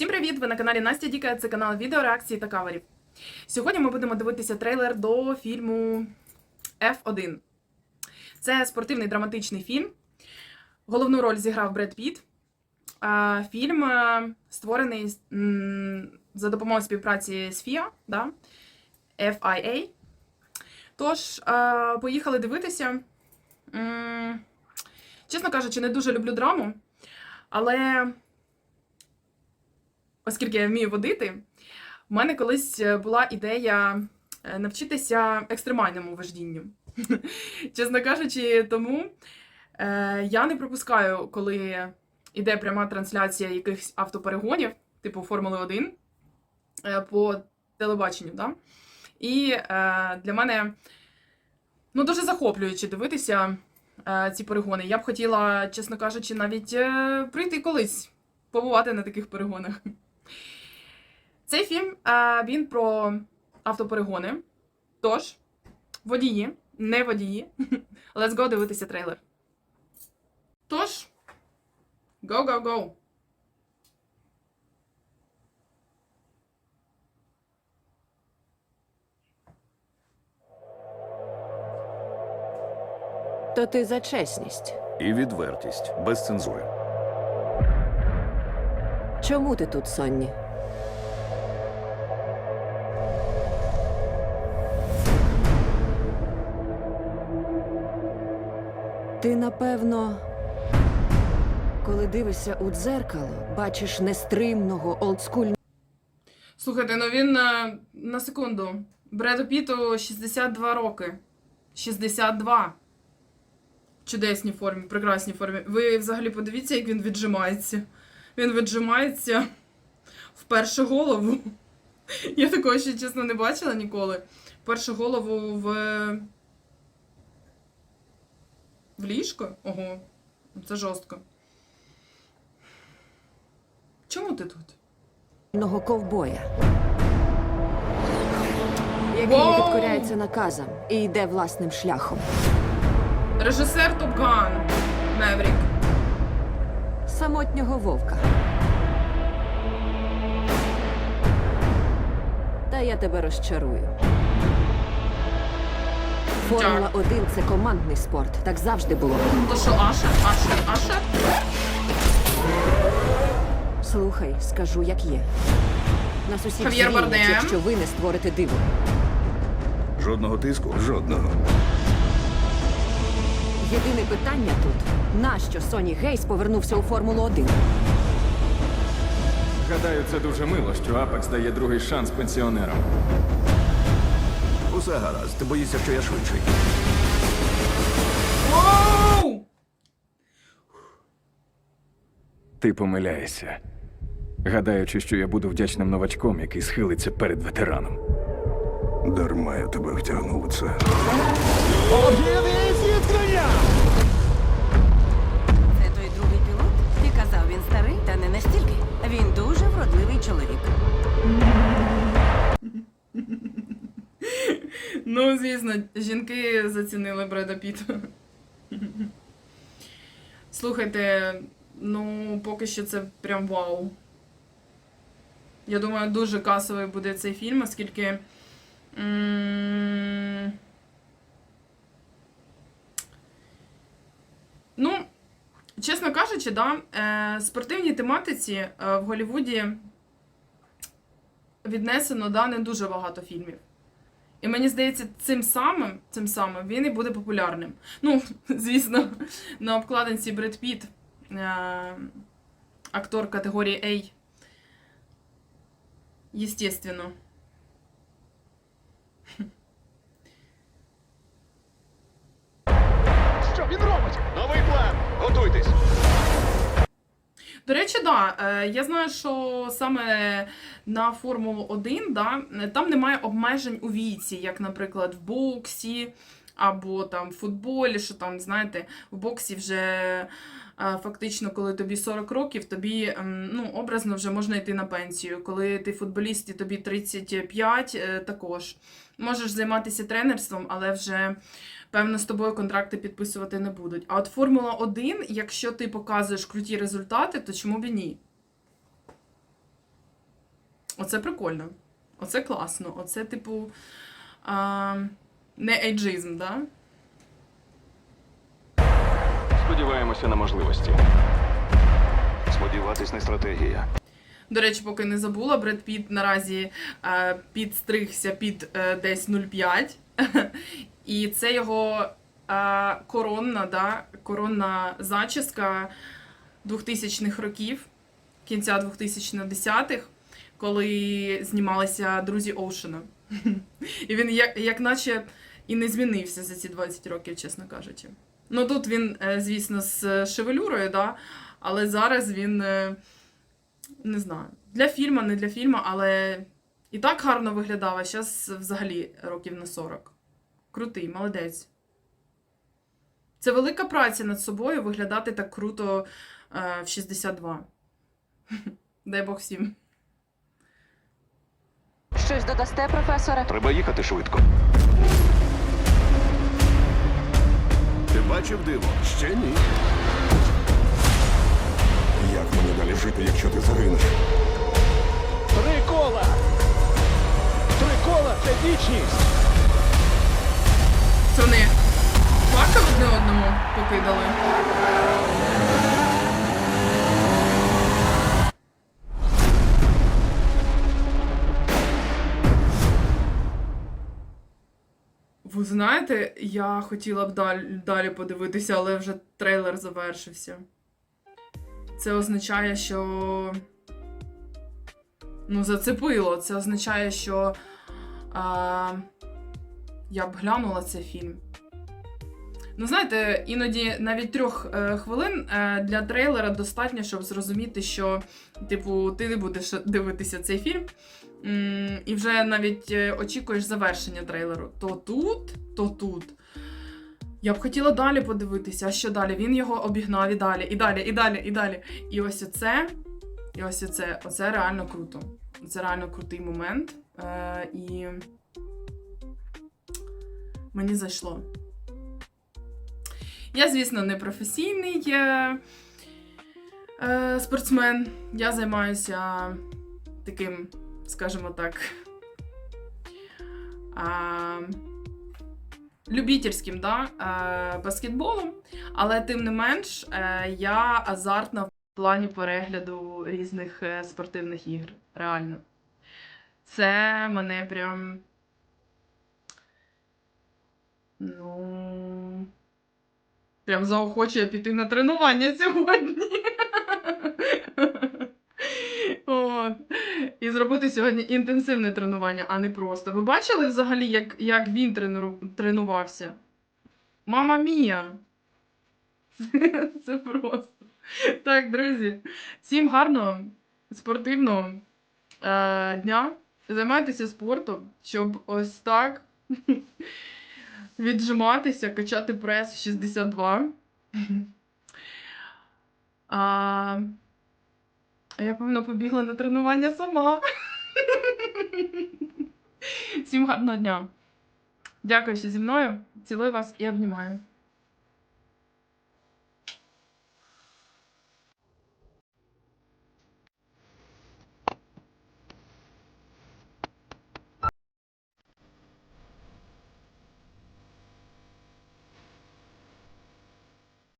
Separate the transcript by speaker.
Speaker 1: Всім привіт! Ви на каналі Настя Діка, це канал відеореакції та каверів. Сьогодні ми будемо дивитися трейлер до фільму F1. Це спортивний драматичний фільм. Головну роль зіграв Бред Піт. Фільм е, створений за допомогою співпраці з FIA, да? FIA. Тож, е, поїхали дивитися. Чесно кажучи, не дуже люблю драму, але оскільки я вмію водити, в мене колись е, була ідея е, навчитися екстремальному вождінню. Чесно кажучи, тому е, я не пропускаю, коли йде пряма трансляція якихось автоперегонів, типу Формули 1 е, по телебаченню. Да? І для мене ну, дуже захоплююче дивитися ці перегони. Я б хотіла, чесно кажучи, навіть прийти колись побувати на таких перегонах. Цей фільм е, він про автоперегони. Тож, водії, не водії. Let's go дивитися трейлер. Тож, go, go, go.
Speaker 2: То ти за чесність.
Speaker 3: І відвертість без цензури.
Speaker 2: Чому ти тут, Сонні? Ти, напевно, коли дивишся у дзеркало, бачиш нестримного олдскульного
Speaker 1: Слухайте, ну він е, на секунду. Бреду Піту 62 роки. 62. В чудесній формі, прекрасній формі. Ви взагалі подивіться, як він віджимається. Він віджимається в першу голову. Я такого ще, чесно, не бачила ніколи. Першу голову в. В ліжко? Ого, це жорстко. Чому ти тут?
Speaker 2: ковбоя, який не підкоряється наказам і йде власним шляхом.
Speaker 1: Режисер Топ Ган. Меврік.
Speaker 2: Самотнього вовка. Та я тебе розчарую. Формула 1 це командний спорт. Так завжди було.
Speaker 1: То що Ашер? Ашер? Ашер?
Speaker 2: Слухай, скажу, як є. Нас усіх
Speaker 1: Хав'єр
Speaker 2: зрівнять,
Speaker 1: Бардем.
Speaker 2: якщо ви не створите диво.
Speaker 3: Жодного тиску? Жодного.
Speaker 2: Єдине питання тут: нащо Соні Гейс повернувся у Формулу 1?
Speaker 4: Гадаю, це дуже мило, що Апекс дає другий шанс пенсіонерам.
Speaker 3: Усе гаразд. Ти боїшся, що я швидший.
Speaker 1: Воу!
Speaker 4: Ти помиляєшся, гадаючи, що я буду вдячним новачком, який схилиться перед ветераном.
Speaker 3: Дарма я тебе втягнув у це.
Speaker 5: Це настільки. Він дуже вродливий чоловік.
Speaker 1: Ну, звісно, жінки зацінили Бреда Піта. Слухайте, ну, поки що це прям вау. Я думаю, дуже касовий буде цей фільм, оскільки. м, Ну, чесно кажучи, да, е, спортивній тематиці е, в Голлівуді віднесено да, не дуже багато фільмів. І мені здається, цим самим, цим самим він і буде популярним. Ну, звісно, на обкладинці Бред Піт, е, актор категорії A. Єстественно.
Speaker 6: Що він робить? Новий план. Готуйтесь.
Speaker 1: До речі, да, е, я знаю, що саме на Формулу 1 да, там немає обмежень у віці, як, наприклад, в боксі або там в футболі, що там, знаєте, в боксі вже фактично, коли тобі 40 років, тобі ем, ну, образно вже можна йти на пенсію. Коли ти футболіст і тобі 35, е, також можеш займатися тренерством, але вже певно, з тобою контракти підписувати не будуть. А от Формула 1, якщо ти показуєш круті результати, то чому б і ні? Оце прикольно. Оце класно. Оце, типу, а, не ейджизм, да?
Speaker 6: Сподіваємося на можливості. Сподіватись не стратегія.
Speaker 1: До речі, поки не забула, Бред Піт наразі е, підстригся під е, десь 0,5. І це його е, коронна, да, коронна зачіска 2000-х років, кінця 2010-х, коли знімалися друзі Оушена. І він як, як наче і не змінився за ці 20 років, чесно кажучи. Ну тут він, е, звісно, з шевелюрою, да, але зараз він. е, не знаю. Для фільму, не для фільму, але і так гарно виглядав, а зараз взагалі років на 40. Крутий, молодець. Це велика праця над собою виглядати так круто е, в 62. Дай Бог всім.
Speaker 2: Щось додасте, професоре?
Speaker 6: Треба їхати швидко.
Speaker 3: Бачив диво? Ще ні.
Speaker 7: Як мені далі жити, якщо ти загинеш?
Speaker 6: Три кола! Три кола це вічність!
Speaker 1: Це вони факел одне одному покидали. Ви знаєте, я хотіла б далі, далі подивитися, але вже трейлер завершився. Це означає, що. Ну, зацепило. Це означає, що. А... Я б глянула цей фільм. Ну, знаєте, іноді навіть трьох е, хвилин е, для трейлера достатньо, щоб зрозуміти, що, типу, ти не будеш дивитися цей фільм. М, і вже навіть е, очікуєш завершення трейлеру. То тут, то тут. Я б хотіла далі подивитися, а що далі? Він його обігнав і далі, і далі, і далі, і далі. І ось оце, і ось оце, оце реально круто. Це реально крутий момент. Е, і мені зайшло. Я, звісно, не професійний е, е, спортсмен. Я займаюся таким, скажімо так, а, любительським да, е, баскетболом, але тим не менш е, я азартна в плані перегляду різних е, спортивних ігр. Реально. Це мене прям. Ну. Прям заохочує піти на тренування сьогодні. От. І зробити сьогодні інтенсивне тренування, а не просто. Ви бачили взагалі, як, як він тренуру- тренувався? Мама мія! Це просто. Так, друзі, всім гарного, спортивного е, дня. Займайтеся спортом, щоб ось так віджиматися, качати прес 62. А, я, певно, побігла на тренування сама. Всім гарного дня. Дякую, що зі мною. Цілую вас і обнімаю.